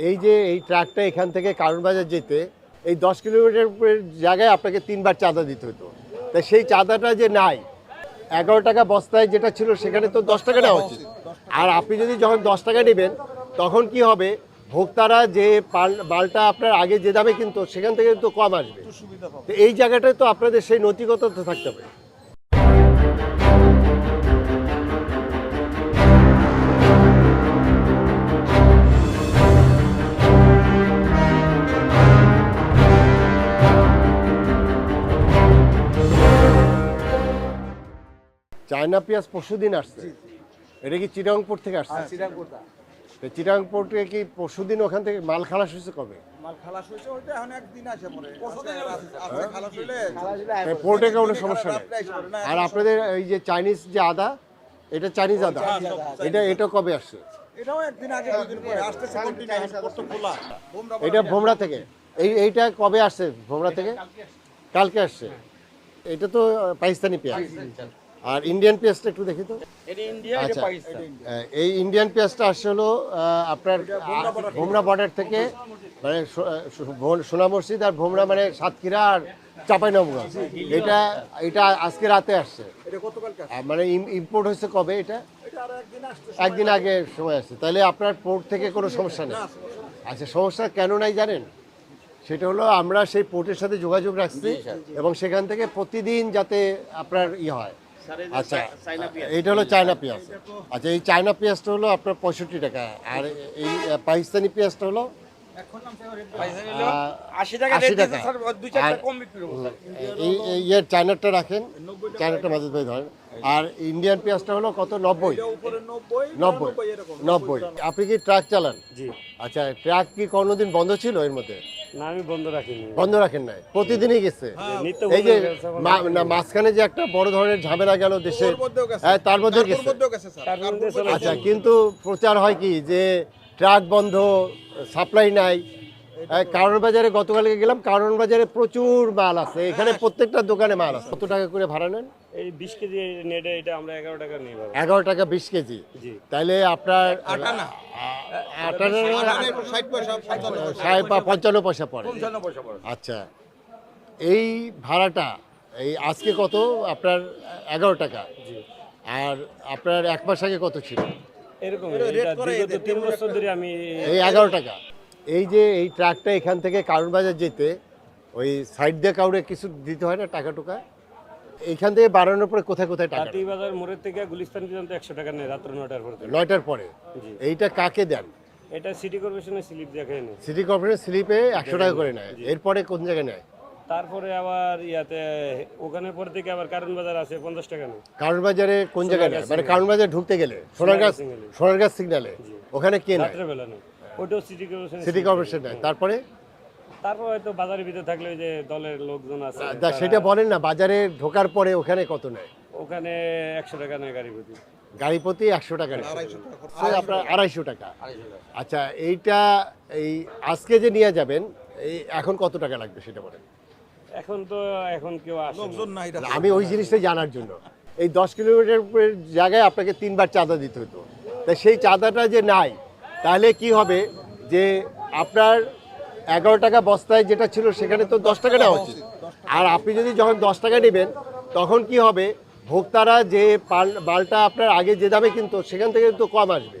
এই যে এই ট্রাকটা এখান থেকে কারণ বাজার যেতে, এই দশ কিলোমিটার জায়গায় আপনাকে তিনবার চাঁদা দিতে হতো। তাই সেই চাঁদাটা যে নাই, এগারো টাকা বস্তায় যেটা ছিল সেখানে তো দশ টাকা নেওয়া উচিত আর আপনি যদি যখন দশ টাকা নেবেন, তখন কি হবে? ভোক্তারা যে পাল- মালটা আপনার আগে যে দামে কিনতো, সেখান থেকে তো কম আসবে। এই জায়গাটায় তো আপনাদের সেই নৈতিকতা তো থাকতে হবে। চায়না পেঁয়াজ পরশুদিন আসছে। এটা কি চিটাংপুর থেকে আসছে? তো। চিটাংপুর থেকে কি পরশুদিন ওখান থেকে মাল খালাস হয়েছে কবে? মাল খালাস হয়েছে ওইটা এখন একদিন আসে পরে আজকে খালাস হইলে তো পোর্টে কোনো সমস্যা নেই। আর আপনাদের এই যে চাইনিজ যে আদা এটা চাইনিজ আদা? এটা এটা কবে আসছে? এটাও একদিন আগে দুদিন পরে। আসতেছে কন্টিনিউ কত খোলা। বোমরা এটা ভোমরা থেকে। এই এইটা কবে আসছে ভোমরা থেকে? কালকে আসছে। এটা তো পাকিস্তানি পেঁয়াজ। আর ইন্ডিয়ান পেঁয়াজটা একটু দেখি তো। আচ্ছা এই ইন্ডিয়ান পেঁয়াজটা আসছে হলো আপনার ভোমরা বর্ডার থেকে। মানে সোনা মসজিদ আর ভোমরা মানে সাতক্ষীরা আর চাঁপাইনবাবগঞ্জ এটা এটা আজকে রাতে আসছে। মানে ইম্পোর্ট হয়েছে কবে এটা? একদিন আগে সময় আসছে। তাহলে আপনার পোর্ট থেকে কোনো সমস্যা নেই। আচ্ছা সমস্যা কেন নাই জানেন? সেটা হলো আমরা সেই পোর্টের সাথে যোগাযোগ রাখছি এবং সেখান থেকে প্রতিদিন যাতে আপনার ই হয়। আচ্ছা এইটা হলো চায়না পেঁয়াজ। আচ্ছা এই চায়না পেঁয়াজটা হলো আপনার পঁয়ষট্টি টাকা আর এই পাকিস্তানি পেঁয়াজটা হলো ইয়ের চায়নাটা রাখেন চায়নাটা মাঝে ভাই ধরেন। আর ইন্ডিয়ান পেঁয়াজটা হলো কত? নব্বই। নব্বই নব্বই। আপনি কি ট্রাক চালান? আচ্ছা ট্রাক কি কোনোদিন বন্ধ ছিল এর মধ্যে? না আমি বন্ধ রাখিনি। বন্ধ রাখেন নাই? প্রতিদিনই গেছে? এই যে বন্ধ গেছে আমার। মা- না, মাঝখানে যে একটা বড় ধরনের ঝামেলা গেল দেশে ওর মধ্যেও গেছে। হ্যাঁ তার মধ্যে গেছে। মধ্যেও গেছে আচ্ছা কিন্তু প্রচার হয় কি যে ট্রাক বন্ধ সাপ্লাই নাই হ্যাঁ, কারণ বাজারে গতকালকে গেলাম কারণ বাজারে প্রচুর মাল আছে। এখানে প্রত্যেকটা দোকানে মাল আছে। কত টাকা করে ভাড়া নেন? এই বিশ কেজি নেটে এটা আমরা এগারো টাকা নিই কেজি। জি। তাইলে আপনার আটা না আটা না ষাট পয়সা পড়ে। পড়ে। আচ্ছা। এই ভাড়াটা এই আজকে কত? আপনার এগারো টাকা। আর আপনার এক মাস আগে কত ছিল? এরকম এটা তিন বছর ধরে আমি এই এগারো টাকা। এই যে এই ট্রাকটা এখান থেকে কারণ বাজার যেতে ওই সাইড দিয়ে কাউরে কিছু দিতে হয় না টাকা টুকা? এইখান থেকে বাড়ানোর পরে কোথায় কোথায় টাকা? কাটি বাজার মোড়ের থেকে গুলিস্তান পর্যন্ত একশো টাকা নেই রাত্র নটার পর। নয়টার পরে? এইটা কাকে দেন? এটা সিটি কর্পোরেশনের স্লিপ দেখায় নেই সিটি কর্পোরেশন স্লিপে একশো টাকা করে নেয়। এরপরে কোন জায়গায় নেয়? তারপরে আবার ইয়াতে ওখানে পর থেকে আবার কারণ বাজার আছে পঞ্চাশ টাকা নেই কারণ বাজারে কোন জায়গায় নেয়? মানে কারণ বাজারে ঢুকতে গেলে সোনারগাঁ সিগন্যালে। সোনারগাঁ সিগন্যালে। ওখানে কে নেয়? রাত্রে বেলা নেই ওটাও সিটি কর্পোরেশন সিটি কর্পোরেশন নেয়। তারপরে? তারপর হয়তো বাজারের ভিতরে থাকলে ওই যে দলের লোকজন আছে সেটা বলেন না বাজারে ঢোকার পরে ওখানে কত নেয়? ওখানে একশো টাকা নেয় গাড়ি প্রতি গাড়ি প্রতি একশো টাকা। নেয় আপনার আড়াইশো টাকা। আচ্ছা এইটা এই আজকে যে নিয়ে যাবেন এই এখন কত টাকা লাগবে সেটা বলেন। এখন তো এখন কেউ আসে না। আমি ওই জিনিসটা জানার জন্য। এই দশ কিলোমিটার জায়গায় আপনাকে তিনবার চাঁদা দিতে হতো। তা সেই চাঁদাটা যে নাই তাহলে কি হবে যে আপনার এগারো টাকা বস্তায় যেটা ছিল সেখানে তো দশ টাকা নেওয়া উচিত আর আপনি যদি যখন দশ টাকা নেবেন তখন কি হবে? ভোক্তারা যে পাল- মালটা আপনার আগে যে দামে কিন্তু সেখান থেকে তো কম আসবে।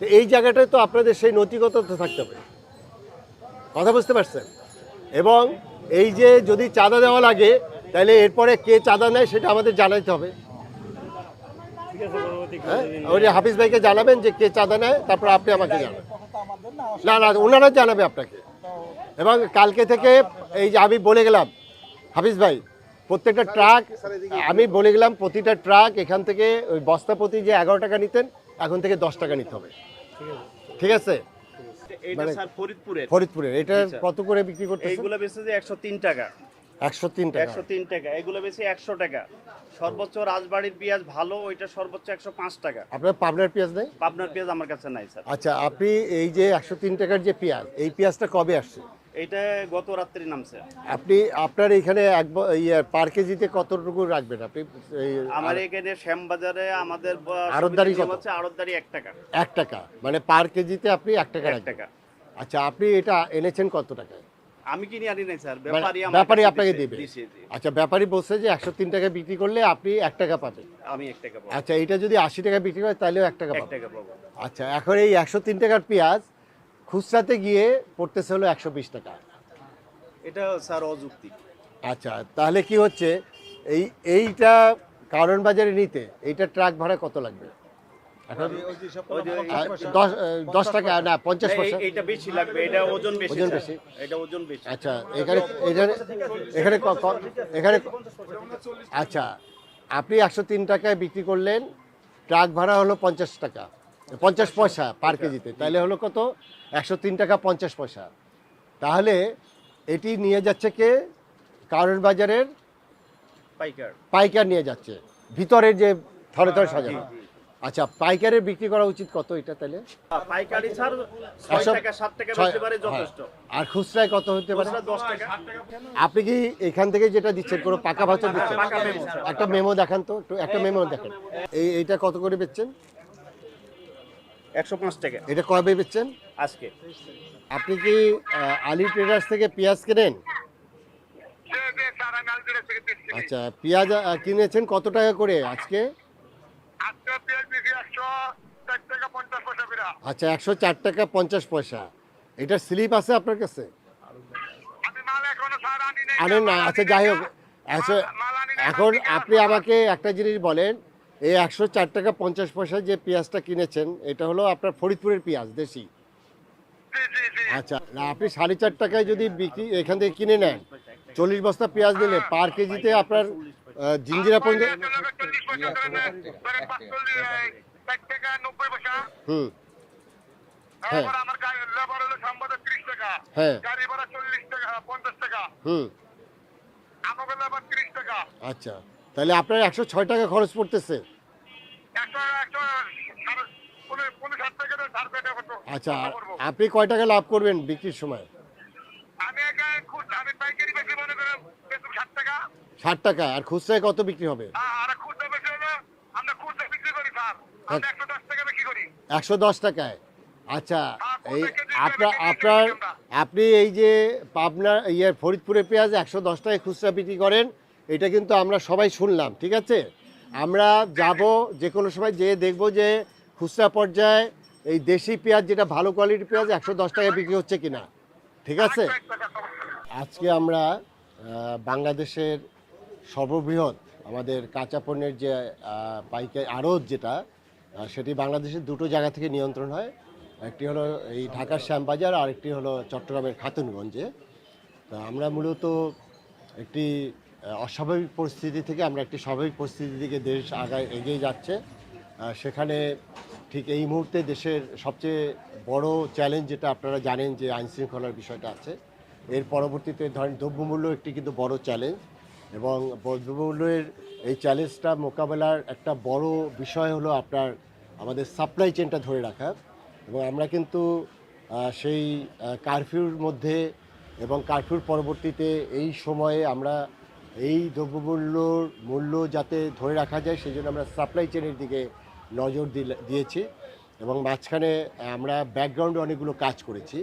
তো এই জায়গাটায় তো আপনাদের সেই নৈতিকতা তো থাকতে হবে। কথা বুঝতে পারছেন? এবং এই যে যদি চাঁদা দেওয়া লাগে তাহলে এরপরে কে চাঁদা নেয় সেটা আমাদের জানাইতে হবে ঠিক আছে পরবর্তী হ্যাঁ কোনোদিন ওই যে হাফিজ ভাইকে জানাবেন যে কে চাঁদা নেয় তারপর আপনি আমাকে জানাবেন। না না ওনারা জানাবে আপনাকে। এবং কালকে থেকে এই যে আমি বলে গেলাম হাফিজ ভাই প্রত্যেকটা ট্রাক আমি বলে গেলাম প্রতিটা ট্রাক এখান থেকে ওই বস্তা প্রতি যে এগারো টাকা নিতেন এখন থেকে দশ টাকা নিতে হবে। ঠিক আছে? মানে- ফরিদপুরের। ফরিদপুরে এটা কত করে বিক্রি করতে এইগুলো বেশি যে একশো তিন টাকা। একশো তিন টাকা। একশো তিন টাকা। এগুলো বেশি একশো টাকা। সর্বোচ্চ রাজবাড়ির পেঁয়াজ ভালো ওইটা সর্বোচ্চ একশো পাঁচ টাকা। আপনার পাবনার পেঁয়াজ নেই? পাবনার পেঁয়াজ আমার কাছে নাই স্যার। আচ্ছা আপনি এই যে একশো তিন টাকার যে পেঁয়াজ এই পেঁয়াজটা কবে আসছে? এইটা গত রাত্রি নামছে আপনি আপনার এখানে এক ইয়ে পার কেজিতে কতটুকু রাখবেন আপনি? আমার এখানে শ্যামবাজারে আমাদের আড়তদারি? হচ্ছে আড়তদারি এক টাকা। এক টাকা মানে পার কেজিতে আপনি এক টাকা এক টাকা। আচ্ছা আপনি এটা এনেছেন কত টাকায়? আমি কিনে আনি নাই স্যার। মানে ব্যাপারী ব্যাপারী আপনাকে দেবে। আচ্ছা ব্যাপারী বলছে যে একশো তিন টাকা বিক্রি করলে আপনি এক টাকা পাবেন। আমি এক টাকা পাবো। আচ্ছা এটা যদি আশি টাকা বিক্রি করে তাহলেও এক টাকা পাবো। আচ্ছা এখন এই একশো তিন টাকার পেঁয়াজ খুচরাতে গিয়ে পড়তেছে হলো একশো বিশ টাকা। এটা স্যার অযুক্তি আচ্ছা তাহলে কি হচ্ছে? এই এইটা কারণ বাজারে নিতে এইটা ট্রাক ভাড়া কত লাগবে? দশ দশ টাকা না পঞ্চাশ পয়সা। এইটা বেশি লাগবে এটা ওজন বেশি ওজন বেশি? এটা ওজন বেশি। আচ্ছা এখানে এখানে এখানে এখানে আচ্ছা আপনি একশো তিন টাকায় বিক্রি করলেন ট্রাক ভাড়া হলো পঞ্চাশ টাকা। পঞ্চাশ পয়সা পার কেজিতে তাহলে হলো কত? একশো তিন টাকা পঞ্চাশ পয়সা। তাহলে এটি নিয়ে যাচ্ছে কে? কারণ বাজারের পাইকার। পাইকার নিয়ে যাচ্ছে। ভিতরের যে থরে থরে সাজানো। আচ্ছা পাইকারের বিক্রি করা উচিত কত এটা তাহলে? পাইকারি স্যার ছয় একশো- টাকা সাত টাকা ছয়- বেশি পারে হ্যাঁ। যথেষ্ট আর খুচরায় কত হতে পারে? খুচরা দশ টাকা। আপনি কি এখান থেকে যেটা দিচ্ছেন কোনো পাকা ভাষা দিচ্ছেন? পাকা মেমো, একটা মেমো দেখান তো একটু একটা মেমো দেখেন। এই এইটা কত করে বেচছেন? একশো পাঁচ টাকা। এটা কবে বেচছেন? আজকে। আপনি কি আলি ট্রেডার্স থেকে পেঁয়াজ কেনেন? আচ্ছা পেঁয়াজ কিনেছেন কত টাকা করে আজকে? আচ্ছা একশো চার টাকা পঞ্চাশ পয়সা। এটার স্লিপ আছে আপনার কাছে? আনেন না আচ্ছা যাই হোক। আচ্ছা এখন আপনি আমাকে একটা জিনিস বলেন এই একশো চার টাকা পঞ্চাশ পয়সা যে পেঁয়াজটা কিনেছেন এটা হলো আপনার ফরিদপুরের পেঁয়াজ দেশি? আচ্ছা না আপনি সাড়ে চার টাকায় যদি বিক্রি এখান থেকে কিনে নেন চল্লিশ বস্তা পেঁয়াজ নিলে পার কেজিতে আপনার জিঞ্জিরা পর্যন্ত হুম। হ্যাঁ। আমার গাড়ি লেবার হলো সম্বাদে ত্রিশ টাকা। হ্যাঁ। গাড়ি ভাড়া চল্লিশ টাকা পঞ্চাশ টাকা। হুম। আমাকে লেবার ত্রিশ টাকা। আচ্ছা। তাহলে আপনার একশো ছয় টাকা খরচ পড়তেছে। আচ্ছা আপনি কয় টাকা লাভ করবেন বিক্রির সময় আমি একা খুদ আমি পাইকারি বেশি মনে করেন বেতন ষাট টাকা ষাট টাকা আর খুচরায় কত বিক্রি হবে? আর আর খুচরা বেশি হলো আমরা খুচরা বিক্রি করি স্যার। আমরা একশো দশ টাকায় আচ্ছা এই আপনার আপনার আপনি এই যে পাবনা ইয়ে ফরিদপুরে পেঁয়াজ একশো দশ টাকায় খুচরা বিক্রি করেন এটা কিন্তু আমরা সবাই শুনলাম ঠিক আছে? আমরা যাব যে কোনো সময় যেয়ে দেখব যে খুচরা পর্যায়ে এই দেশি পেঁয়াজ যেটা ভালো কোয়ালিটির পেঁয়াজ একশো দশ টাকায় বিক্রি হচ্ছে কিনা ঠিক আছে? আজকে আমরা বাংলাদেশের সর্ববৃহৎ আমাদের কাঁচা পণ্যের যে পাইকারি আড়ত যেটা সেটি বাংলাদেশের দুটো জায়গা থেকে নিয়ন্ত্রণ হয়। একটি হলো এই ঢাকার শ্যামবাজার আর একটি হলো চট্টগ্রামের খাতুনগঞ্জে। তা আমরা মূলত একটি অস্বাভাবিক পরিস্থিতি থেকে আমরা একটি স্বাভাবিক পরিস্থিতির দিকে দেশ আগায় এগিয়ে যাচ্ছে। সেখানে ঠিক এই মুহূর্তে দেশের সবচেয়ে বড় চ্যালেঞ্জ যেটা আপনারা জানেন যে আইন শৃঙ্খলার বিষয়টা আছে। এর পরবর্তীতে ধরেন দ্রব্যমূল্য একটি কিন্তু বড় চ্যালেঞ্জ এবং দ্রব্যমূল্যের এই চ্যালেঞ্জটা মোকাবেলার একটা বড় বিষয় হলো আপনার আমাদের সাপ্লাই চেনটা ধরে রাখা। এবং আমরা কিন্তু সেই কারফিউর মধ্যে এবং কারফিউর পরবর্তীতে এই সময়ে আমরা এই দ্রব্যমূল্যর মূল্য যাতে ধরে রাখা যায়, সেই জন্য আমরা সাপ্লাই চেনের দিকে নজর দিয়েছি। এবং মাঝখানে আমরা ব্যাকগ্রাউন্ডে অনেকগুলো কাজ করেছি।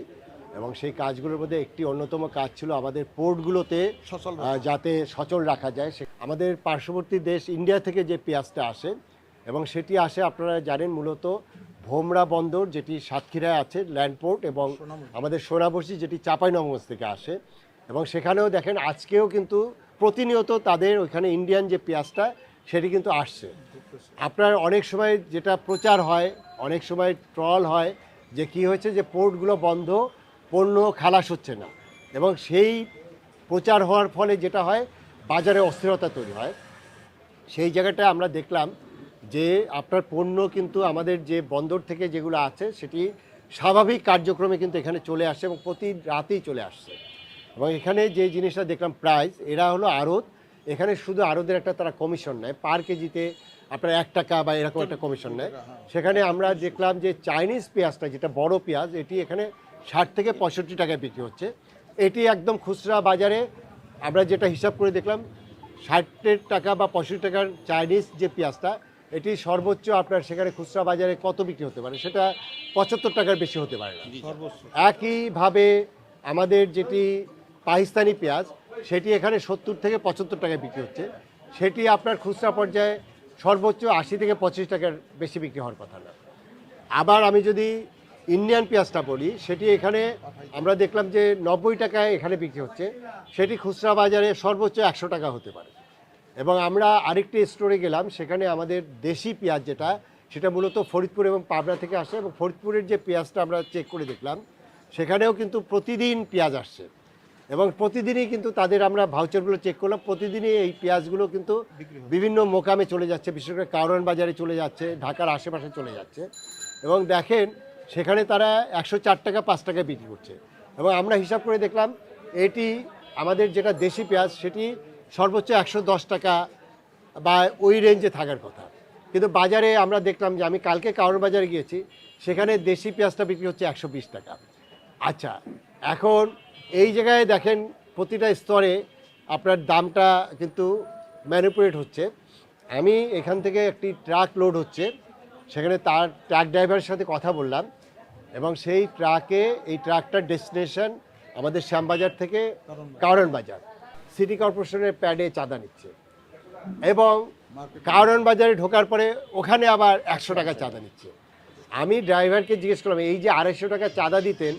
এবং সেই কাজগুলোর মধ্যে একটি অন্যতম কাজ ছিল আমাদের পোর্টগুলোতে সচল যাতে সচল রাখা যায়। সে আমাদের পার্শ্ববর্তী দেশ ইন্ডিয়া থেকে যে পেঁয়াজটা আসে এবং সেটি আসে আপনারা জানেন মূলত ভোমরা বন্দর যেটি সাতক্ষীরায় আছে ল্যান্ডপোর্ট এবং আমাদের সোনাবসি যেটি চাঁপাইনবাবগঞ্জ থেকে আসে। এবং সেখানেও দেখেন আজকেও কিন্তু প্রতিনিয়ত তাদের ওইখানে ইন্ডিয়ান যে পেঁয়াজটা সেটি কিন্তু আসছে। আপনার অনেক সময় যেটা প্রচার হয় অনেক সময় ট্রল হয় যে কি হয়েছে যে পোর্টগুলো বন্ধ পণ্য খালাস হচ্ছে না। এবং সেই প্রচার হওয়ার ফলে যেটা হয় বাজারে অস্থিরতা তৈরি হয়। সেই জায়গাটা আমরা দেখলাম যে আপনার পণ্য কিন্তু আমাদের যে বন্দর থেকে যেগুলো আছে সেটি স্বাভাবিক কার্যক্রমে কিন্তু এখানে চলে আসে এবং প্রতি রাতেই চলে আসছে। এবং এখানে যে জিনিসটা দেখলাম প্রাইস এরা হলো আড়ত। এখানে শুধু আড়তের একটা তারা কমিশন নেয়। পার কেজিতে আপনার এক টাকা বা এরকম একটা কমিশন নেয়। সেখানে আমরা দেখলাম যে চাইনিজ পেঁয়াজটা যেটা বড় পেঁয়াজ এটি এখানে ষাট থেকে পঁয়ষট্টি টাকায় বিক্রি হচ্ছে। এটি একদম খুচরা বাজারে। আমরা যেটা হিসাব করে দেখলাম ষাটের টাকা বা পঁয়ষট্টি টাকার চাইনিজ যে পেঁয়াজটা এটি সর্বোচ্চ আপনার সেখানে খুচরা বাজারে কত বিক্রি হতে পারে? সেটা পঁচাত্তর টাকার বেশি হতে পারে না। একইভাবে আমাদের যেটি পাকিস্তানি পেঁয়াজ সেটি এখানে সত্তর থেকে পঁচাত্তর টাকায় বিক্রি হচ্ছে। সেটি আপনার খুচরা পর্যায়ে সর্বোচ্চ আশি থেকে পঁচিশ টাকার বেশি বিক্রি হওয়ার কথা না। আবার আমি যদি ইন্ডিয়ান পেঁয়াজটা বলি, সেটি এখানে আমরা দেখলাম যে নব্বই টাকায় এখানে বিক্রি হচ্ছে। সেটি খুচরা বাজারে সর্বোচ্চ একশো টাকা হতে পারে। এবং আমরা আরেকটি স্টোরে গেলাম, সেখানে আমাদের দেশি পেঁয়াজ যেটা, সেটা মূলত ফরিদপুর এবং পাবনা থেকে আসে এবং ফরিদপুরের যে পেঁয়াজটা আমরা চেক করে দেখলাম, সেখানেও কিন্তু প্রতিদিন পেঁয়াজ আসছে। এবং প্রতিদিনই কিন্তু তাদের আমরা ভাউচারগুলো চেক করলাম, প্রতিদিনই এই পেঁয়াজগুলো কিন্তু বিভিন্ন মোকামে চলে যাচ্ছে, বিশেষ করে কারণ বাজারে চলে যাচ্ছে, ঢাকার আশেপাশে চলে যাচ্ছে। এবং দেখেন সেখানে তারা একশো চার টাকা, পাঁচ টাকায় বিক্রি করছে। এবং আমরা হিসাব করে দেখলাম, এটি আমাদের যেটা দেশি পেঁয়াজ, সেটি সর্বোচ্চ একশো দশ টাকা বা ওই রেঞ্জে থাকার কথা। কিন্তু বাজারে আমরা দেখলাম যে আমি কালকে কারণ বাজারে গিয়েছি, সেখানে দেশি পেঁয়াজটা বিক্রি হচ্ছে একশো বিশ টাকা। আচ্ছা এখন এই জায়গায় দেখেন, প্রতিটা স্তরে আপনার দামটা কিন্তু ম্যানিপুলেট হচ্ছে। আমি এখান থেকে একটি ট্রাক লোড হচ্ছে, সেখানে তার ট্রাক ড্রাইভারের সাথে কথা বললাম। এবং সেই ট্রাকে, এই ট্রাকটার ডেস্টিনেশন আমাদের শ্যামবাজার থেকে কারণ বাজার। সিটি কর্পোরেশনের প্যাডে চাঁদা নিচ্ছে। এবং কারণ বাজারে ঢোকার পরে ওখানে আবার একশো টাকা চাঁদা নিচ্ছে। আমি ড্রাইভারকে জিজ্ঞেস করলাম, এই যে আড়াইশো টাকা চাঁদা দিতেন,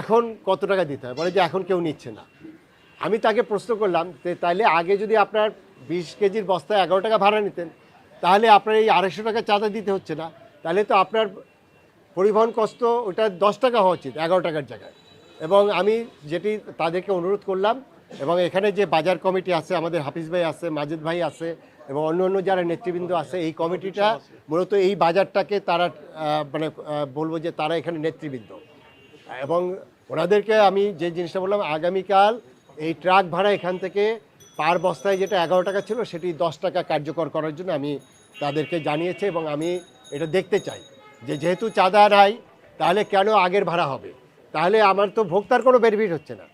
এখন কত টাকা দিতে হয়? বলে যে, এখন কেউ নিচ্ছে না। আমি তাকে প্রশ্ন করলাম যে তাইলে আগে যদি আপনার বিশ কেজির বস্তায় এগারো টাকা ভাড়া নিতেন তাহলে আপনার এই আড়াইশো টাকা চাঁদা দিতে হচ্ছে না। তাহলে তো আপনার পরিবহন কষ্ট, ওটা দশ টাকা হওয়া উচিত, এগারো টাকার জায়গায়। এবং আমি যেটি তাদেরকে অনুরোধ করলাম, এবং এখানে যে বাজার কমিটি আছে, আমাদের হাফিজ ভাই আছে, মাজিদ ভাই আছে, এবং অন্য অন্য যারা নেতৃবৃন্দ আছে, এই কমিটিটা মূলত এই বাজারটাকে তারা মানে বলব যে তারা এখানে নেতৃবৃন্দ। এবং ওনাদেরকে আমি যে জিনিসটা বললাম, আগামীকাল এই ট্রাক ভাড়া এখান থেকে পার বস্তায় যেটা এগারো টাকা ছিল, সেটি দশ টাকা কার্যকর করার জন্য আমি তাদেরকে জানিয়েছি, এবং আমি এটা দেখতে চাই। যে যেহেতু চাঁদা নাই, তাহলে কেন আগের ভাড়া হবে? তাহলে আমার তো ভোক্তার কোনো বেনিফিট হচ্ছে না।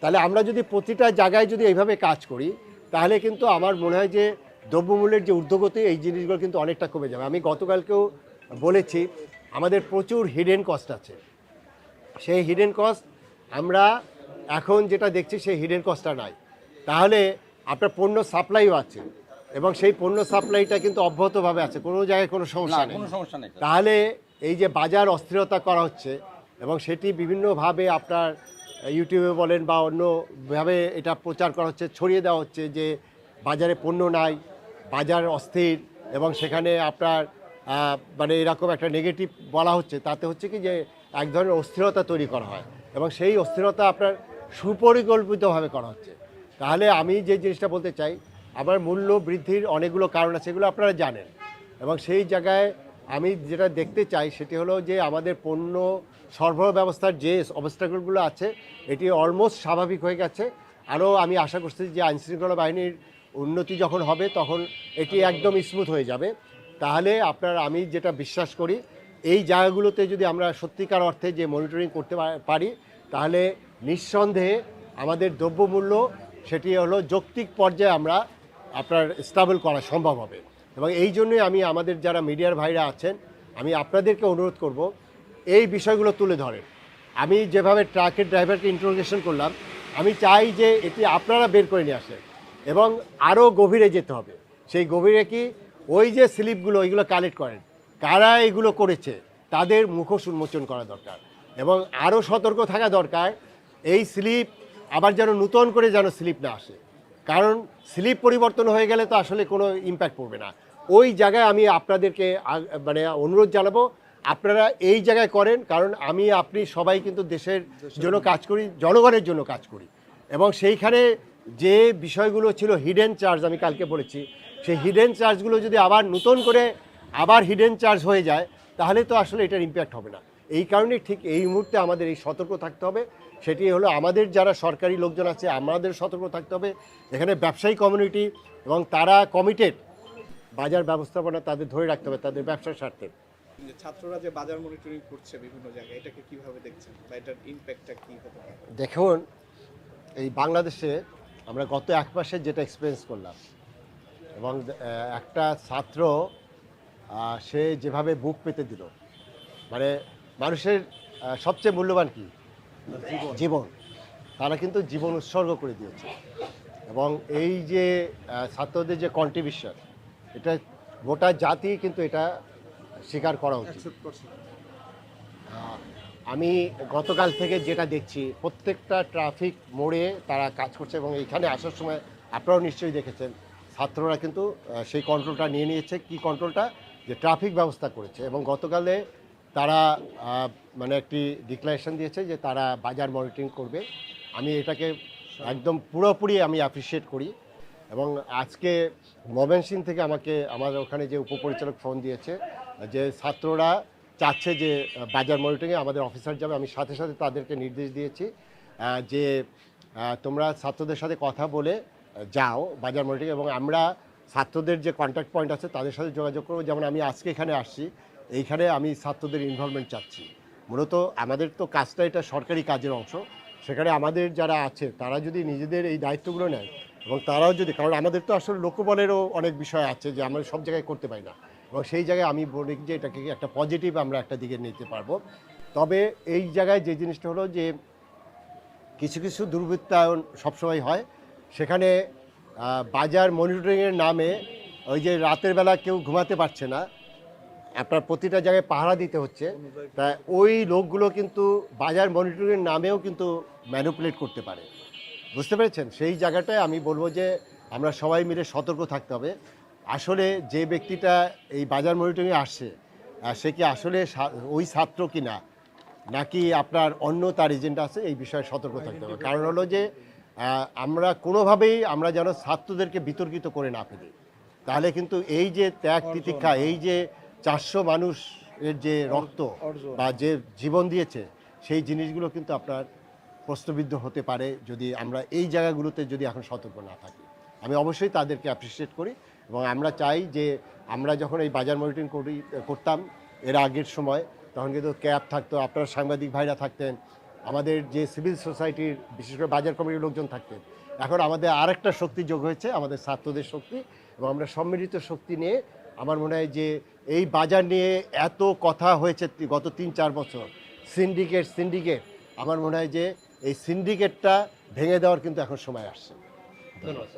তাহলে আমরা যদি প্রতিটা জায়গায় যদি এইভাবে কাজ করি, তাহলে কিন্তু আমার মনে হয় যে দ্রব্যমূল্যের যে ঊর্ধ্বগতি, এই জিনিসগুলো কিন্তু অনেকটা কমে যাবে। আমি গতকালকেও বলেছি, আমাদের প্রচুর হিডেন কস্ট আছে। সেই হিডেন কস্ট আমরা এখন যেটা দেখছি, সেই হিডেন কস্টটা নাই। তাহলে আপনার পণ্য সাপ্লাইও আছে। এবং সেই পণ্য সাপ্লাইটা কিন্তু অব্যাহতভাবে আছে। কোনো জায়গায় কোনো সমস্যা নেই। কোনো সমস্যা নেই। তাহলে এই যে বাজার অস্থিরতা করা হচ্ছে এবং সেটি বিভিন্নভাবে আপনার ইউটিউবে বলেন বা অন্যভাবে এটা প্রচার করা হচ্ছে ছড়িয়ে দেওয়া হচ্ছে যে বাজারে পণ্য নাই বাজার অস্থির এবং সেখানে আপনার মানে এরকম একটা নেগেটিভ বলা হচ্ছে। তাতে হচ্ছে কি যে এক ধরনের অস্থিরতা তৈরি করা হয় এবং সেই অস্থিরতা আপনার সুপরিকল্পিতভাবে করা হচ্ছে। তাহলে আমি যে জিনিসটা বলতে চাই আমার মূল্য বৃদ্ধির অনেকগুলো কারণ আছে, এগুলো আপনারা জানেন। এবং সেই জায়গায় আমি যেটা দেখতে চাই সেটি হলো যে আমাদের পণ্য সরবরাহ ব্যবস্থার যে অবস্থাগুলো আছে, এটি অলমোস্ট স্বাভাবিক হয়ে গেছে। আরও আমি আশা করছি যে আইনশৃঙ্খলা বাহিনীর উন্নতি যখন হবে, তখন এটি একদম স্মুথ হয়ে যাবে। তাহলে আপনার, আমি যেটা বিশ্বাস করি, এই জায়গাগুলোতে যদি আমরা সত্যিকার অর্থে যে মনিটরিং করতে পারি, তাহলে নিঃসন্দেহে আমাদের দ্রব্যমূল্য, সেটি হলো যৌক্তিক পর্যায়ে আমরা আপনার স্টাবল করা সম্ভব হবে। এবং এই জন্যই আমি আমাদের যারা মিডিয়ার ভাইরা আছেন, আমি আপনাদেরকে অনুরোধ করব, এই বিষয়গুলো তুলে ধরেন। আমি যেভাবে ট্রাকের ড্রাইভারকে ইন্ট্রোগেশন করলাম, আমি চাই যে এটি আপনারা বের করে নিয়ে আসেন এবং আরও গভীরে যেতে হবে। সেই গভীরে কি ওই যে স্লিপগুলো, ওইগুলো কালেক্ট করেন। কারা এগুলো করেছে, তাদের মুখোশ উন্মোচন করা দরকার এবং আরও সতর্ক থাকা দরকার। এই স্লিপ আবার যেন নূতন করে যেন স্লিপ না আসে। কারণ স্লিপ পরিবর্তন হয়ে গেলে তো আসলে কোনো ইম্প্যাক্ট পড়বে না। ওই জায়গায় আমি আপনাদেরকে মানে অনুরোধ জানাব, আপনারা এই জায়গায় করেন, কারণ আমি, আপনি সবাই কিন্তু দেশের জন্য কাজ করি, জনগণের জন্য কাজ করি। এবং সেইখানে যে বিষয়গুলো ছিল হিডেন চার্জ আমি কালকে বলেছি, সেই হিডেন চার্জগুলো যদি আবার নতুন করে আবার হিডেন চার্জ হয়ে যায়, তাহলে তো আসলে এটার ইম্প্যাক্ট হবে না। এই কারণে ঠিক এই মুহূর্তে আমাদের এই সতর্ক থাকতে হবে। সেটি হলো আমাদের যারা সরকারি লোকজন আছে আমাদের সতর্ক থাকতে হবে। এখানে ব্যবসায়ী কমিউনিটি এবং তারা কমিটেড বাজার ব্যবস্থাপনা তাদের ধরে রাখতে হবে তাদের ব্যবসার স্বার্থে। ছাত্ররা যে বাজার মনিটরিং করছে বিভিন্ন জায়গায় এটাকে কীভাবে দেখছেন? বা এটার ইম্প্যাক্টটা কি হতে পারে? দেখুন এই বাংলাদেশে আমরা গত এক মাসে যেটা এক্সপিরিয়েন্স করলাম এবং একটা ছাত্র সে যেভাবে বুক পেতে দিল মানে মানুষের সবচেয়ে মূল্যবান কি? জীবন। তারা কিন্তু জীবন উৎসর্গ করে দিয়েছে। এবং এই যে ছাত্রদের যে কন্ট্রিবিউশন এটা গোটা জাতি কিন্তু এটা স্বীকার করা উচিত। আমি গতকাল থেকে যেটা দেখছি, প্রত্যেকটা ট্রাফিক মোড়ে তারা কাজ করছে এবং এখানে আসার সময় আপনারাও নিশ্চয়ই দেখেছেন, ছাত্ররা কিন্তু সেই কন্ট্রোলটা নিয়ে নিয়েছে। কি কন্ট্রোলটা যে ট্রাফিক ব্যবস্থা করেছে। এবং গতকালে তারা মানে একটি ডিক্লারেশন দিয়েছে যে তারা বাজার মনিটরিং করবে। আমি এটাকে একদম পুরোপুরি আমি অ্যাপ্রিসিয়েট করি এবং আজকে ময়মনসিং থেকে আমাকে, আমার ওখানে যে উপপরিচালক ফোন দিয়েছে, যে ছাত্ররা চাচ্ছে যে বাজার মনিটরিংয়ে আমাদের অফিসার যাবে, আমি সাথে সাথে তাদেরকে নির্দেশ দিয়েছি যে তোমরা ছাত্রদের সাথে কথা বলে যাও বাজার মনিটরিং এবং আমরা ছাত্রদের যে কন্ট্যাক্ট পয়েন্ট আছে তাদের সাথে যোগাযোগ করব। যেমন আমি আজকে এখানে আসছি এইখানে আমি ছাত্রদের ইনভলভমেন্ট চাচ্ছি। মূলত আমাদের তো কাজটা এটা সরকারি কাজের অংশ। সেখানে আমাদের যারা আছে, তারা যদি নিজেদের এই দায়িত্বগুলো নেয় এবং তারাও যদি, কারণ আমাদের তো আসলে লোকবলেরও অনেক বিষয় আছে যে আমরা সব জায়গায় করতে পারি না। এবং সেই জায়গায় আমি বলি যে এটাকে একটা পজিটিভ আমরা একটা দিকে নিতে পারব। তবে এই জায়গায় যে জিনিসটা হলো যে কিছু কিছু দুর্বৃত্তায়ন সবসময় হয়। সেখানে বাজার মনিটরিংয়ের নামে ওই যে রাতের বেলা কেউ ঘুমাতে পারছে না। আপনার প্রতিটা জায়গায় পাহারা দিতে হচ্ছে। তা ওই লোকগুলো কিন্তু বাজার মনিটরিংয়ের নামেও কিন্তু ম্যানুপুলেট করতে পারে। বুঝতে পেরেছেন? সেই জায়গাটায় আমি বলব যে, আমরা সবাই মিলে সতর্ক থাকতে হবে। আসলে যে ব্যক্তিটা এই বাজার মনিটরিংয়ে আসছে সে কি আসলে ওই ছাত্র কি না নাকি আপনার অন্য তার এজেন্ট আছে? এই বিষয়ে সতর্ক থাকতে হবে। কারণ হলো যে আমরা কোনোভাবেই আমরা যেন ছাত্রদেরকে বিতর্কিত করে না ফেলি। তাহলে কিন্তু এই যে ত্যাগ তিতিক্ষা এই যে চারশো মানুষের যে রক্ত বা যে জীবন দিয়েছে সেই জিনিসগুলো কিন্তু আপনার প্রশ্নবিদ্ধ হতে পারে যদি আমরা এই জায়গাগুলোতে যদি এখন সতর্ক না থাকি। আমি অবশ্যই তাদেরকে অ্যাপ্রিসিয়েট করি এবং আমরা চাই যে আমরা যখন এই বাজার মনিটরিং করি করতাম এর আগের সময় তখন কিন্তু ক্যাব থাকতো আপনারা সাংবাদিক ভাইরা থাকতেন আমাদের যে সিভিল সোসাইটির বিশেষ করে বাজার কমিটির লোকজন থাকতেন। এখন আমাদের আরেকটা শক্তি যোগ হয়েছে আমাদের ছাত্রদের শক্তি এবং আমরা সম্মিলিত শক্তি নিয়ে আমার মনে হয় যে এই বাজার নিয়ে এত কথা হয়েছে গত তিন চার বছর। Syndicate syndicate. আমার মনে হয় যে এই সিন্ডিকেটটা ভেঙে দেওয়ার কিন্তু এখন সময় আসছে। ধন্যবাদ।